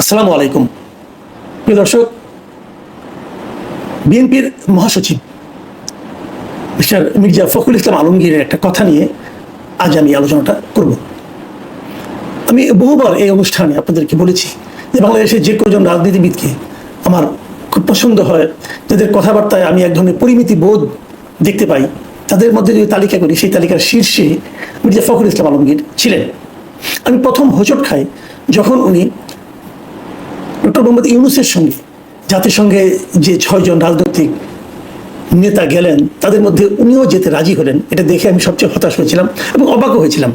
আসসালামু আলাইকুম। প্রিয় দর্শক, বিএনপির মহাসচিব মিস্টার মির্জা ফখরুল ইসলাম আলমগীরের একটা কথা নিয়ে আজ আমি আলোচনাটা করব। আমি বহুবার এই অনুষ্ঠানে আপনাদেরকে বলেছি যে বাংলাদেশের যে কজন রাজনীতিবিদকে আমার খুব পছন্দ হয় যাদের কথাবার্তায় আমি এক ধরনের পরিমিতি বোধ দেখতে পাই, তাদের মধ্যে যদি তালিকা করি, সেই তালিকার শীর্ষে মির্জা ফখরুল ইসলাম আলমগীর ছিলেন। আমি প্রথম হোঁচট খাই যখন উনি ডক্টর মোহাম্মদ ইউনুসের সঙ্গে, জাতিসংঘে যে ছয়জন রাজনৈতিক নেতা গেলেন, তাদের মধ্যে উনিও যেতে রাজি হলেন, এটা দেখে আমি সবচেয়ে হতাশ হয়েছিলাম এবং অবাকও হয়েছিলাম।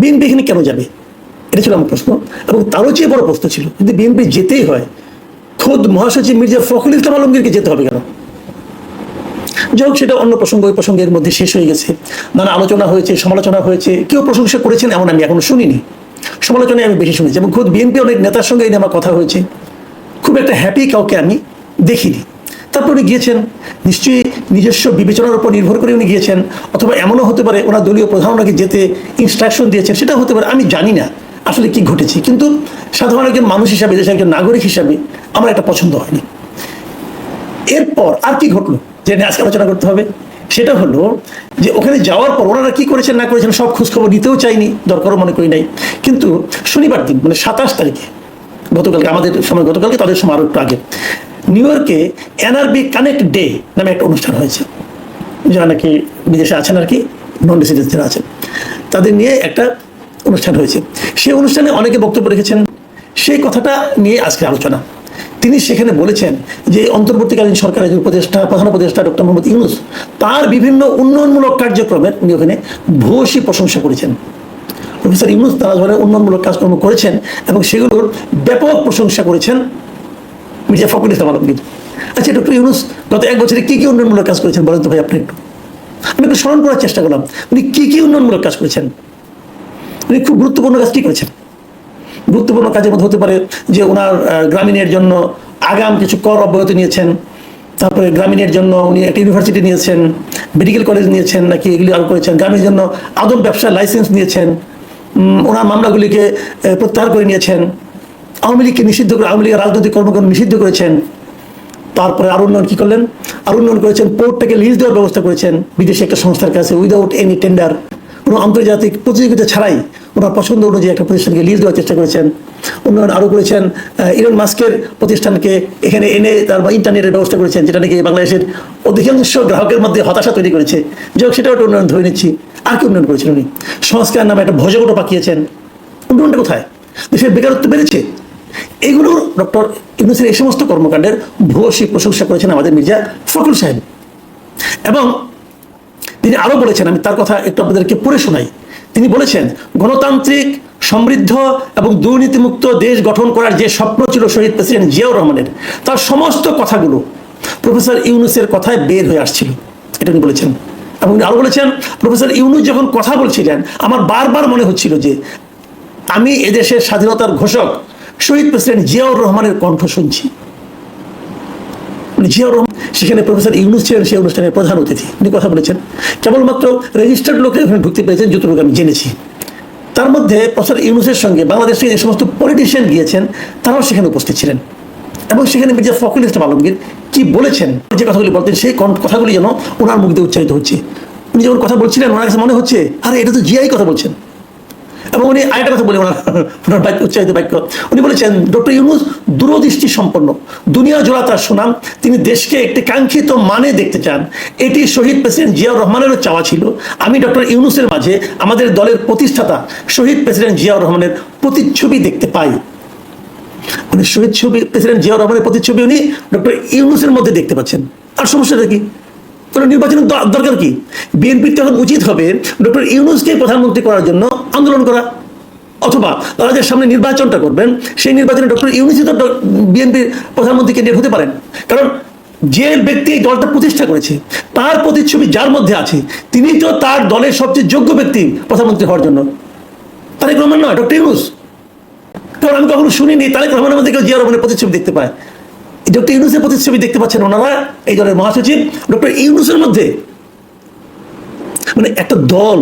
বিএনপি এখানে কেন যাবে? এটা ছিল আমার প্রশ্ন, এবং তারও চেয়ে বড় প্রশ্ন ছিল, যদি বিএনপি যেতেই হয়, খোদ মহাসচিব মির্জা ফখরুল ইসলাম আলমগীরকে যেতে হবে কেন? যাই হোক, সেটা অন্য প্রসঙ্গ, ওই প্রসঙ্গের মধ্যে শেষ হয়ে গেছে। নানা আলোচনা হয়েছে, সমালোচনা হয়েছে, কেউ প্রশংসা করেছেন এমন আমি এখনও শুনিনি। সমালোচনায় আমি বেশি শুনেছি। এবং খোদ বিএনপি অনেক নেতার সঙ্গে এই আমার কথা হয়েছে। খুব একটা হ্যাপি কাউকে আমি দেখিনি। তারপর উনি গিয়েছেন, নিশ্চয়ই নিজস্ব বিবেচনার উপর নির্ভর করে উনি গিয়েছেন, অথবা এমনও হতে পারে ওনার দলীয় প্রধান ওনাকে যেতে ইনস্ট্রাকশন দিয়েছেন সেটা হতে পারে, আমি জানি না আসলে কি ঘটেছে। কিন্তু সাধারণ একজন মানুষ হিসাবে, দেশের একজন নাগরিক হিসাবে আমার একটা পছন্দ হয়নি। এরপর আর কি ঘটলো? যে আজকে আলোচনা করতে হবে। সেটা হলো যে ওখানে যাওয়ার পর ওনারা কি করেছেন, না করেছেন, সব খোঁজখবর নিতেও চাইনি, দরকারও মনে করি নাই। কিন্তু শনিবার দিন মানে সাতাশ তারিখে, গতকালকে, আমাদের সময় গতকালকে, তাদের সময় আরও একটু আগে, নিউ ইয়র্কে এনআরবি কানেক্ট ডে নামে একটা অনুষ্ঠান হয়েছে। যারা নাকি বিদেশে আছেন আর কি, নন রেসিডেন্স যারা আছেন, তাদের নিয়ে একটা অনুষ্ঠান হয়েছে। সেই অনুষ্ঠানে অনেকে বক্তব্য রেখেছেন। সেই কথাটা নিয়ে আজকে আলোচনা। তিনি সেখানে বলেছেন যে অন্তর্বর্তীকালীন সরকারের উপদেষ্টা, প্রধান উপদেষ্টা ডক্টর মোহাম্মদ ইউনুস, তার বিভিন্ন উন্নয়নমূলক কার্যক্রমের উনি ওখানে ভূয়সী প্রশংসা করেছেন। প্রফেসর ইউনুস তারা ধরনের উন্নয়নমূলক কাজকর্ম করেছেন এবং সেগুলোর ব্যাপক প্রশংসা করেছেন মির্জা ফখরুল ইসলাম আলমগীর। আচ্ছা ডক্টর ইউনুস, গত এক বছরে কী কী উন্নয়নমূলক কাজ করেছেন বলেন তো ভাই আপনি একটু? আমি একটু স্মরণ করার চেষ্টা করলাম। উনি কী কী উন্নয়নমূলক কাজ করেছেন? উনি খুব গুরুত্বপূর্ণ কাজটি করেছেন? গুরুত্বপূর্ণ কাজের মধ্যে হতে পারে যে ওনার গ্রামীণের জন্য আগাম কিছু কর অব্যাহতি নিয়েছেন, তারপরে গ্রামীণের জন্য উনি একটা ইউনিভার্সিটি নিয়েছেন মেডিকেল কলেজ নিয়েছেন, নাকি এগুলি আরও করেছেন গ্রামের জন্য আদম ব্যবসার লাইসেন্স নিয়েছেন ওনার মামলাগুলিকে প্রত্যাহার করে নিয়েছেন, আওয়ামী লীগকে নিষিদ্ধ করে, আওয়ামী লীগের রাজনৈতিক কর্মকাণ্ড নিষিদ্ধ করেছেন, তারপরে আরও উন্নয়ন কী করলেন? আরও উন্নয়ন করেছেন পোর্টটাকে লিজ দেওয়ার ব্যবস্থা করেছেন, বিদেশি একটা সংস্থার কাছে উইদাউট এনি টেন্ডার কোনো আন্তর্জাতিক প্রতিযোগিতা ছাড়াই ওনার পছন্দ অনুযায়ী একটা প্রতিষ্ঠানকে লিজ দেওয়ার চেষ্টা করেছেন। উন্নয়ন আরও করেছেন। ইলন মাস্কের প্রতিষ্ঠানকে এখানে এনে তার ইন্টারনেটের ব্যবস্থা করেছেন, যেটা নাকি বাংলাদেশের অধিকাংশ গ্রাহকের মধ্যে হতাশা তৈরি করেছে। যাই হোক, সেটাও একটা উন্নয়ন ধরে নিচ্ছি। আর কি উন্নয়ন করেছেন উনি? সংস্কার নামে একটা ভজগটো পাকিয়েছেন। উন্নয়নটা কোথায়? দেশের বেকারত্ব বেড়েছে। এগুলো ডক্টর ইউনুসের এই সমস্ত কর্মকাণ্ডের ভূয়সী প্রশংসা করেছেন আমাদের মির্জা ফখরুল সাহেব। এবং তিনি আরও বলেছেন, আমি তার কথা একটু আপনাদেরকে পড়ে শোনাই। তিনি বলেছেন, গণতান্ত্রিক, সমৃদ্ধ এবং দুর্নীতিমুক্ত দেশ গঠন করার যে স্বপ্ন ছিল শহীদ প্রেসিডেন্ট জিয়াউর রহমানের, তার সমস্ত কথাগুলো প্রফেসর ইউনুসের কথায় বের হয়ে আসছিল। এটা উনি বলেছেন। এবং উনি আরও বলেছেন, প্রফেসর ইউনুস যখন কথা বলছিলেন, আমার বারবার মনে হচ্ছিল যে আমি এদেশের স্বাধীনতার ঘোষক, শহীদ প্রেসিডেন্ট জিয়াউর রহমানের কণ্ঠ শুনছি। জিয়াউর রহমান, সেখানে প্রফেসর ইউনুস ছিলেন, সেই অনুষ্ঠানের প্রধান অতিথি। উনি কথা বলেছেন, কেবলমাত্র রেজিস্টার্ড লোকের ওখানে ঢুকতে পেরেছেন যতটুকু আমি জেনেছি। তার মধ্যে প্রফেসর ইউনুসের সঙ্গে বাংলাদেশের যে সমস্ত পলিটিশিয়ান গিয়েছেন, তারাও সেখানে উপস্থিত ছিলেন। এবং সেখানে মির্জা ফখরুল ইসলাম আলমগীর কি বলেছেন, যে কথাগুলি বলতেন, সেই কথাগুলি যেন ওনার মুখ দিয়ে উচ্চারিত হচ্ছে। উনি যখন কথা বলছিলেন, ওনার কাছে মনে হচ্ছে, আরে এটা তো জিয়াই কথা বলছেন। এবং উনি আরেকটা কথা বলে, ওনার ওনার বাক্য, উচ্চারিত বাক্য। উনি বলেছেন, ডক্টর ইউনুস দূরদৃষ্টি সম্পন্ন দুনিয়া জোড়া তার সুনাম। তিনি দেশকে একটি কাঙ্ক্ষিত মানে দেখতে চান। এটি শহীদ প্রেসিডেন্ট জিয়াউর রহমানেরও চাওয়া ছিল। আমি ডক্টর ইউনুসের মাঝে আমাদের দলের প্রতিষ্ঠাতা, শহীদ প্রেসিডেন্ট জিয়াউর রহমানের প্রতিচ্ছবি দেখতে পাই। উনি শহীদ ছবি, প্রেসিডেন্ট জিয়াউর রহমানের প্রতিচ্ছবি উনি ডক্টর ইউনুসের মধ্যে দেখতে পাচ্ছেন। আর সমস্যাটা কি? কোনো নির্বাচনের দরকার কি? বিএনপির তখন উচিত হবে ডক্টর ইউনুসকে প্রধানমন্ত্রী করার জন্য আন্দোলন করা। অথবা তারা যে সামনে নির্বাচনটা করবেন, সেই নির্বাচনে ডক্টর ইউনুসই তো বিএনপির প্রধানমন্ত্রী ক্যান্ডিডেট হতে পারেন। কারণ যে ব্যক্তি এই দলটা প্রতিষ্ঠা করেছে, তার প্রতিচ্ছবি যার মধ্যে আছে, তিনি তো তার দলের সবচেয়ে যোগ্য ব্যক্তি প্রধানমন্ত্রী হওয়ার জন্য। তারেক রহমান নয়, ডক্টর ইউনুস। কারণ আমি কখনো শুনিনি তারেক রহমানের মধ্যে কেউ জিয়া রহমানের প্রতিচ্ছবি দেখতে পায়। ডক্টর ইউনুসের প্রতিচ্ছবি দেখতে পাচ্ছেন ওনারা, এই দলের মহাসচিব। ডক্টর ইউনুসের মধ্যে মানে একটা দল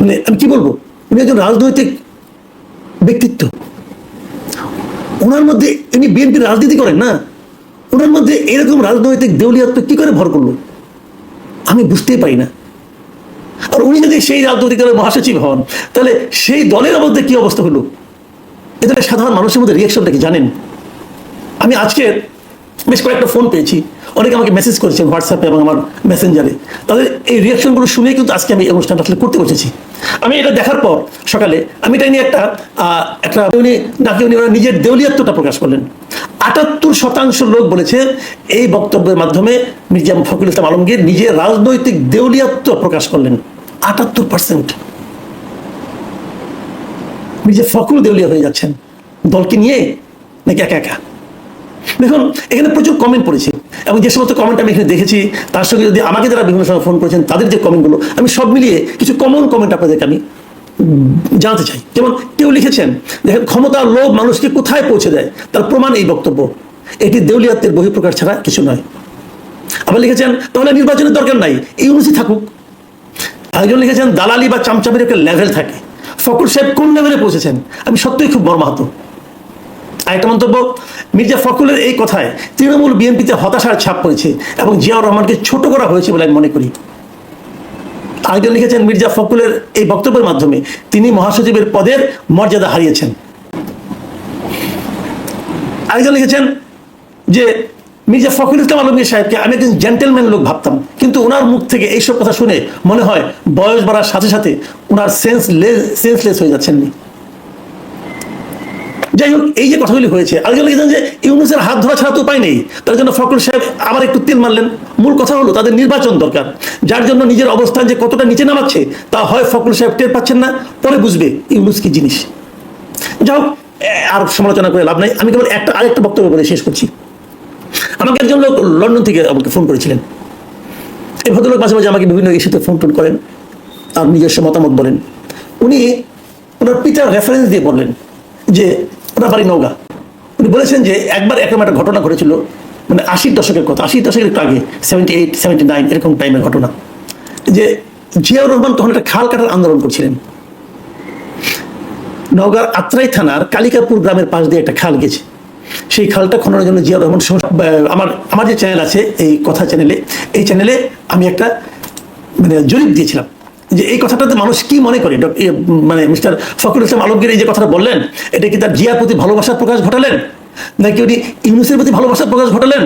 মানে আমি কি বলব? উনি একজন রাজনৈতিক ব্যক্তিত্ব। ওনার মধ্যে উনি বিএনপির রাজনীতি করেন না। ওনার মধ্যে এরকম রাজনৈতিক দেউলিয়াত্ব কি করে ভর করল? আমি বুঝতেই পারি না। আর উনি যদি সেই রাজনৈতিক দলের মহাসচিব হন, তাহলে সেই দলের মধ্যে কি অবস্থা হলো? এটা সাধারণ মানুষের মধ্যে রিয়াকশনটা কি জানেন? আমি আজকে বেশ কয়েকটা ফোন পেয়েছি। অনেকে আমাকে মেসেজ করেছেন হোয়াটসঅ্যাপে এবং আমার মেসেঞ্জারে তাদের এই রিয়াকশনগুলো শুনে কিন্তু আজকে আমি এই অনুষ্ঠানটা আসলে করতে বসেছি। আমি এটা দেখার পর সকালে আমি এটা নিয়ে একটা একটা উনি নাকি উনি নিজের দেউলিয়াত্বটা প্রকাশ করলেন। আটাত্তর শতাংশ লোক বলেছে এই বক্তব্যের মাধ্যমে মির্জা ফখরুল ইসলাম আলমগীর নিজের রাজনৈতিক দেউলিয়াত্ব প্রকাশ করলেন। আটাত্তর পার্সেন্ট মির্জা ফখরুল দেউলিয়া হয়ে যাচ্ছেন। দলকে নিয়ে নাকি একা একা? দেখুন, এখানে প্রচুর কমেন্ট পড়েছে। এবং যে সমস্ত কমেন্ট আমি এখানে দেখেছি, তার সঙ্গে যদি আমাকে যারা বিভিন্ন সময় ফোন করেছেন, তাদের যে কমেন্টগুলো আমি সব মিলিয়ে কিছু কমন কমেন্ট আপনাদেরকে আমি জানতে চাই। যেমন কেউ লিখেছেন, দেখেন, ক্ষমতার লোভ মানুষকে কোথায় পৌঁছে দেয়? তার প্রমাণ এই বক্তব্য। এটি দেউলিয়াত্বের বহিঃপ্রকাশ ছাড়া কিছু নয়। আবার লিখেছেন, তাহলে নির্বাচনের দরকার নাই এই অনুযায়ী থাকুক। আরেকজন লিখেছেন, দালালি বা চামচামের একটা লেভেল থাকে। ফকর সাহেব কোন লেভেলে পৌঁছেছেন? আমি সত্যিই খুব মর্মাহত। আরেকটা মন্তব্য, মির্জা ফখরুলের এই কথায় তৃণমূল বিএনপিতে হতাশার ছাপ পড়েছে এবং জিয়াউর রহমানকে ছোট করা হয়েছে বলে আমি মনে করি। আরেকজন লিখেছেন, মির্জা ফখরুলের এই বক্তব্যের মাধ্যমে তিনি মহাসচিবের পদের মর্যাদা হারিয়েছেন। আরেকজন লিখেছেন যে, মির্জা ফখরুল ইসলাম আলমগীর সাহেবকে আমি একজন জেন্টেলম্যান লোক ভাবতাম, কিন্তু ওনার মুখ থেকে এইসব কথা শুনে মনে হয় বয়স বাড়ার সাথে সাথে ওনার সেন্স সেন্সলেস হয়ে যাচ্ছেননি যাই হোক এই যে কথাগুলি হয়েছে, আরেকজন লিখেছেন যে ইউনুসের হাত ধরা ছাড়া তো উপায় নেই। তার জন্য ফখরুল সাহেব আবার একটু তেল মারলেন। মূল কথা হলো, তাদের নির্বাচন দরকার। যার জন্য নিজের অবস্থান যে কতটা নিচে নামাচ্ছে, তা হয় ফখরুল সাহেব টের পাচ্ছেন না, পরে বুঝবে ইউনুস কি জিনিস। যাই হোক আর সমালোচনা করে লাভ নাই। আমি কেবল একটা, আরেকটা বক্তব্য বলে শেষ করছি। আমাকে একজন লোক লন্ডন থেকে আমাকে ফোন করেছিলেন। এই ভদ্রলোক মাঝে মাঝে আমাকে বিভিন্ন ইস্যুতে ফোন টোন করেন, আর নিজস্ব মতামত বলেন। উনি ওনার পিতার রেফারেন্স দিয়ে বললেন যে ওনার বাড়ি নৌগা উনি বলেছেন যে একবার এরকম একটা ঘটনা ঘটেছিল মানে আশির দশকের কথা, আশির দশকের একটু আগে সেভেন্টি এইট সেভেন্টি নাইন এরকম টাইমের ঘটনা। যে জিয়াউর রহমান তখন একটা খাল কাটার আন্দোলন করছিলেন। নওগাঁর আত্রাই থানার কালিকাপুর গ্রামের পাশ দিয়ে একটা খাল গেছে। সেই খালটা খননের জন্য জিয়াউর রহমান আমার আমার যে চ্যানেল আছে, এই কথা চ্যানেলে এই চ্যানেলে আমি একটা মানে জরিপ দিয়েছিলাম। যে এই কথাটাতে মানুষ কি মনে করে? মানে মিস্টার ফখরুল ইসলাম আলমগীর এই যে কথাটা বললেন, এটা কি তার জিয়ার প্রতি ভালোবাসার প্রকাশ ঘটালেন? নাকি উনি ইউনুসের প্রতি ভালোবাসার প্রকাশ ঘটালেন?